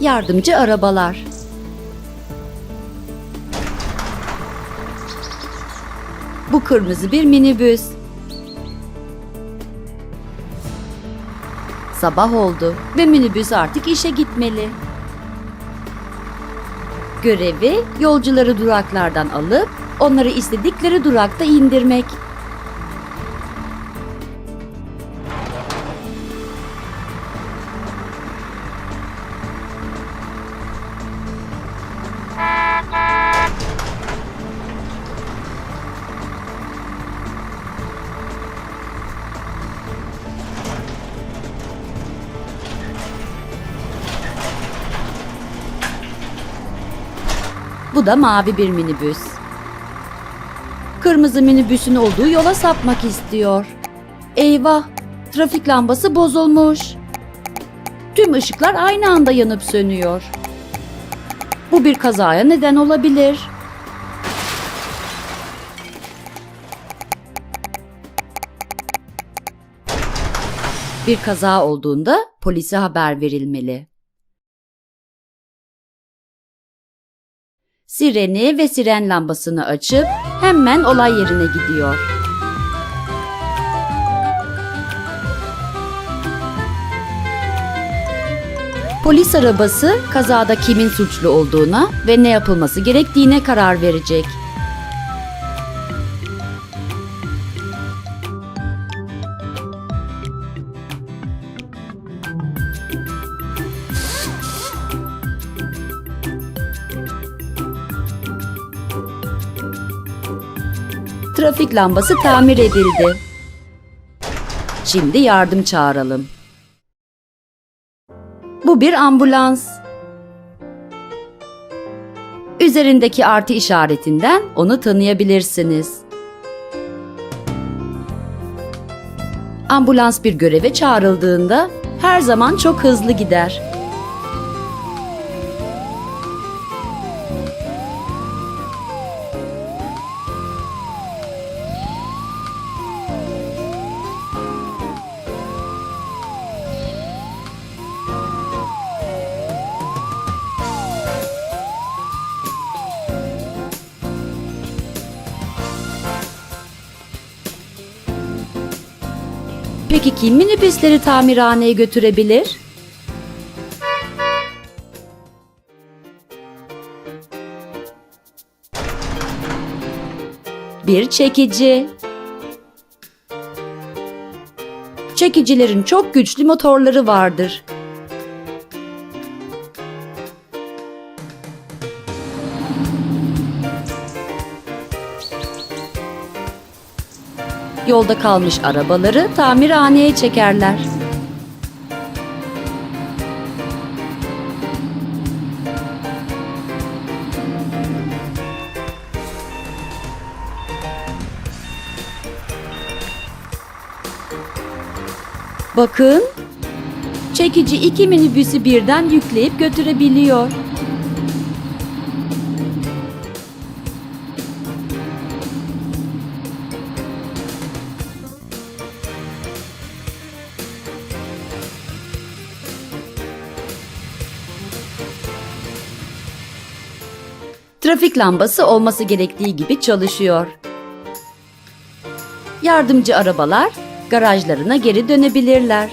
Yardımcı arabalar. Bu kırmızı bir minibüs. Sabah oldu ve minibüs artık işe gitmeli. Görevi yolcuları duraklardan alıp onları istedikleri durakta indirmek. Bu da mavi bir minibüs. Kırmızı minibüsün olduğu yola sapmak istiyor. Eyvah! Trafik lambası bozulmuş. Tüm ışıklar aynı anda yanıp sönüyor. Bu bir kazaya neden olabilir. Bir kaza olduğunda polise haber verilmeli. Sireni ve siren lambasını açıp hemen olay yerine gidiyor. Polis arabası kazada kimin suçlu olduğuna ve ne yapılması gerektiğine karar verecek. Trafik lambası tamir edildi. Şimdi yardım çağıralım. Bu bir ambulans. Üzerindeki artı işaretinden onu tanıyabilirsiniz. Ambulans bir göreve çağrıldığında her zaman çok hızlı gider. Peki kim minibüsleri tamirhaneye götürebilir? Bir çekici. Çekicilerin çok güçlü motorları vardır. Yolda kalmış arabaları tamirhaneye çekerler. Bakın, çekici iki minibüsü birden yükleyip götürebiliyor. Trafik lambası olması gerektiği gibi çalışıyor. Yardımcı arabalar garajlarına geri dönebilirler.